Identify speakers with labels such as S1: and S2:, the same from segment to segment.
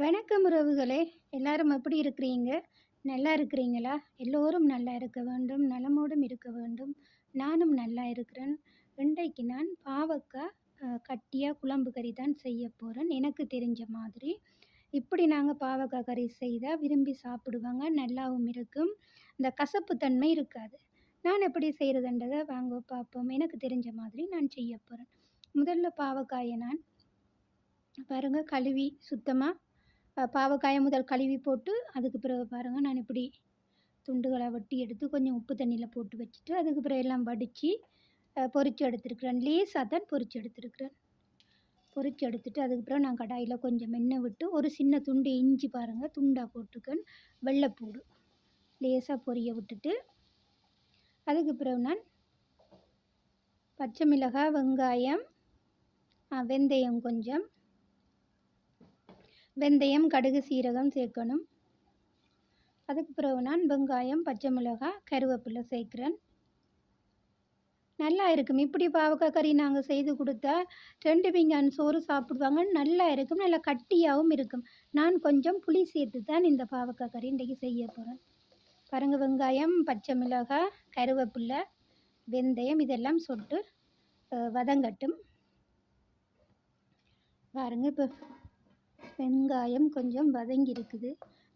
S1: வணக்கம் உறவுகளே. எல்லாரும் எப்படி இருக்கிறீங்க? நல்லா இருக்கிறீங்களா? எல்லோரும் நல்லா இருக்க வேண்டும். நலமோடும் இருக்க வேண்டும். நானும் நல்லா இருக்கிறேன். இன்றைக்கு நான் பாவக்காய் கட்டியாக குழம்பு கறி தான் செய்ய போகிறேன் எனக்கு தெரிஞ்ச மாதிரி. இப்படி நாங்கள் பாவக்காய் கறி செய்தால் விரும்பி சாப்பிடுவாங்க. நல்லாவும் இருக்கும். இந்த கசப்பு தன்மை இருக்காது. நான் எப்படி செய்கிறதுன்றதை வாங்க பார்ப்போம். எனக்கு தெரிஞ்ச மாதிரி நான் செய்ய போகிறேன் முதல்ல பாவக்காயை நான் பாருங்கள் கழுவி சுத்தமாக பாவக்காயை முதல் கழுவி போட்டு அதுக்கு பிறகு பாருங்கள் நான் இப்படி துண்டுகளை வெட்டி எடுத்து கொஞ்சம் உப்பு தண்ணியில் போட்டு வச்சுட்டு அதுக்கு பிறகு எல்லாம் வடித்து பொறிச்சு எடுத்துருக்குறேன். லேசாக தான் பொரித்து எடுத்துருக்குறேன். பொறிச்சு எடுத்துட்டு அதுக்கு பிறகு நான் கடாயில் கொஞ்சம் எண்ணெய் விட்டு ஒரு சின்ன துண்டு இஞ்சி பாருங்கள் துண்டாக போட்டுக்கன் வெள்ளைப்பூடு லேசாக பொரிய விட்டுட்டு அதுக்கு பிறகு நான் பச்சை மிளகாய் வெங்காயம் வெந்தயம் கொஞ்சம் வெந்தயம் கடுகு சீரகம் சேர்க்கணும். அதுக்கு பிறகு நான் வெங்காயம் பச்சை மிளகாய் கருவேப்பிலை சேர்க்குறேன். நல்லா இருக்கும். இப்படி பாவக்காய் கறி நாங்கள் செய்து கொடுத்தா ரெண்டு விங்கான் சோறு சாப்பிடுவாங்க. நல்லா இருக்கும். நல்லா கட்டியாகவும் இருக்கும். நான் கொஞ்சம் புளி சேர்த்து தான் இந்த பாவக்காய் கறி இன்றைக்கி செய்ய போகிறேன் பாருங்கள் வெங்காயம் பச்சை மிளகாய் கருவேப்பிலை வெந்தயம் இதெல்லாம் சொட்டு வதங்கட்டும். பாருங்கள் இப்போ வெங்காயம் கொஞ்சம் வதங்கி இருக்குது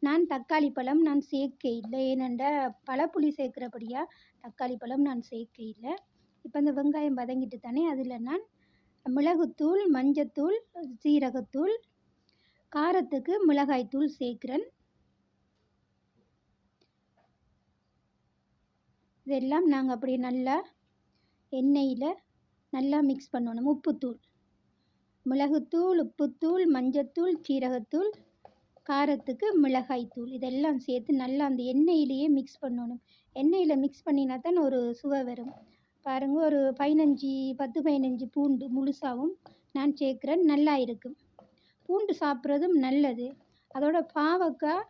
S1: நான் தக்காளி பழம் நான் சேர்க்க இல்லை ஏனென்றால் பழப்புளி சேர்க்குறபடியாக தக்காளி பழம் நான் சேர்க்க இல்லை இப்போ இந்த வெங்காயம் வதங்கிட்டு தானே அதில் நான் மிளகுத்தூள் மஞ்சத்தூள் சீரகத்தூள் காரத்துக்கு மிளகாய்த்தூள் சேர்க்குறேன். இதெல்லாம் நாங்கள் அப்படி நல்லா எண்ணெயில் நல்லா மிக்ஸ் பண்ணணும். உப்புத்தூள். மிளகுத்தூள் உப்புத்தூள் மஞ்சத்தூள் சீரகத்தூள் காரத்துக்கு மிளகாய்த்தூள். இதெல்லாம் சேர்த்து நல்லா அந்த எண்ணெயிலேயே மிக்ஸ் பண்ணணும். எண்ணெயில் மிக்ஸ் பண்ணினா தான் ஒரு சுவை வரும். பாருங்கள் ஒரு பதினஞ்சு பத்து பதினஞ்சு பூண்டு முழுசாகவும் நான் சேர்க்குறேன். நல்லா இருக்கும். பூண்டு சாப்பிட்றதும் நல்லது. அதோட பாவக்காய்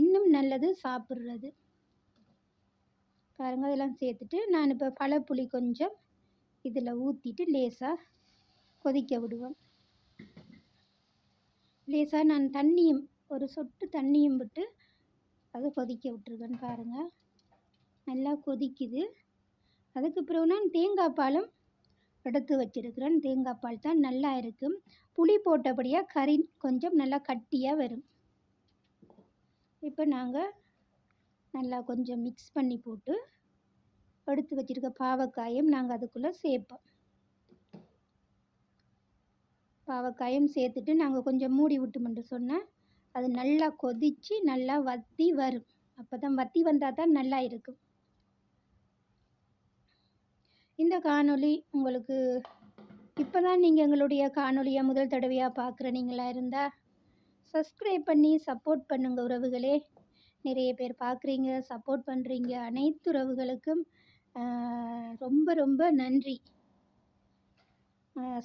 S1: இன்னும் நல்லது சாப்பிட்றது. பாருங்கள் அதெல்லாம் சேர்த்துட்டு நான் இப்போ பழப்புளி கொஞ்சம் இதில் ஊற்றிட்டு லேசாக கொதிக்க விடுவோம். லேசாக நான் தண்ணியும் ஒரு சொட்டு தண்ணியும் விட்டு அதை கொதிக்க விட்டுருக்கேன் பாருங்கள் நல்லா கொதிக்குது. அதுக்கு பிறகு நான் தேங்காய் பாலும் எடுத்து வச்சிருக்கிறேன். தேங்காய் பால் தான் நல்லா இருக்கும். புளி போட்டபடியாக கறி கொஞ்சம் நல்லா கட்டியாக வரும். இப்போ நாங்கள் நல்லா கொஞ்சம் மிக்ஸ் பண்ணி போட்டு எடுத்து வச்சிருக்க பாவக்காயும் நாங்கள் அதுக்குள்ளே சேர்ப்போம். பாவக்காயும் சேர்த்துட்டு நாங்கள் கொஞ்சம் மூடி விட்டோம்னு சொன்னால் அது நல்லா கொதித்து நல்லா வற்றி வரும். அப்போ தான் வற்றி வந்தால் தான் நல்லா இருக்கும். இந்த காணொளி உங்களுக்கு இப்போ தான் நீங்கள் எங்களுடைய காணொலியை முதல் தடவையாக பார்க்குறீங்களா இருந்தால் சப்ஸ்கிரைப் பண்ணி சப்போர்ட் பண்ணுங்கள் உறவுகளே. நிறைய பேர் பார்க்குறீங்க சப்போர்ட் பண்ணுறீங்க அனைத்து உறவுகளுக்கும் ரொம்ப ரொம்ப நன்றி.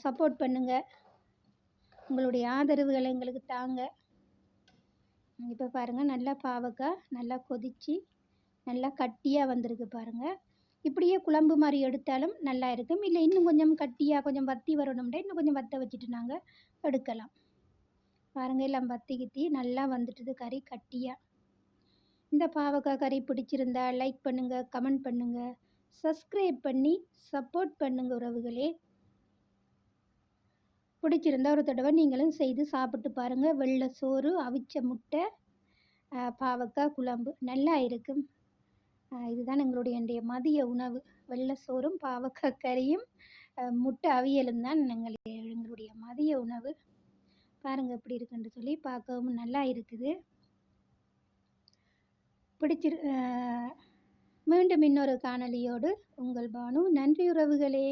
S1: சப்போர்ட் பண்ணுங்கள் உங்களுடைய ஆதரவுகளை எங்களுக்கு தாங்க. இப்போ பாருங்கள் நல்லா பாவக்காய் நல்லா கொதித்து நல்லா கட்டியாக வந்திருக்கு பாருங்கள் இப்படியே குழம்பு மாதிரி எடுத்தாலும் நல்லா இருக்கும். இல்லை இன்னும் கொஞ்சம் கட்டியாக கொஞ்சம் வத்தி வரணும்னா இன்னும் கொஞ்சம் வற்ற வச்சுட்டு நாங்கள் எடுக்கலாம். பாருங்கள் எல்லாம் வத்தி கித்தி நல்லா வந்துட்டுது கறி கட்டியாக இந்த பாவக்காய் கறி பிடிச்சிருந்தா லைக் பண்ணுங்கள் கமெண்ட் பண்ணுங்கள் சப்ஸ்கிரைப் பண்ணி சப்போர்ட் பண்ணுங்கள் உறவுகளே. பிடிச்சிருந்தா ஒரு தடவை நீங்களும் செய்து சாப்பிட்டு பாருங்கள் வெள்ளை சோறு அவிச்ச முட்டை பாவக்காய் குழம்பு நல்லா இருக்கும். இதுதான் எங்களுடைய இன்றைய மதிய உணவு. வெள்ளை சோறும் பாவக்காய் கறியும் முட்டை அவியலும் தான் எங்களுடைய எங்களுடைய மதிய உணவு. பாருங்கள் எப்படி இருக்குன்னு சொல்லி பார்க்கவும் நல்லா இருக்குது. பிடிச்சிரு மீண்டும் இன்னொரு காணொலியோடு உங்கள் பானு. நன்றி உறவுகளே.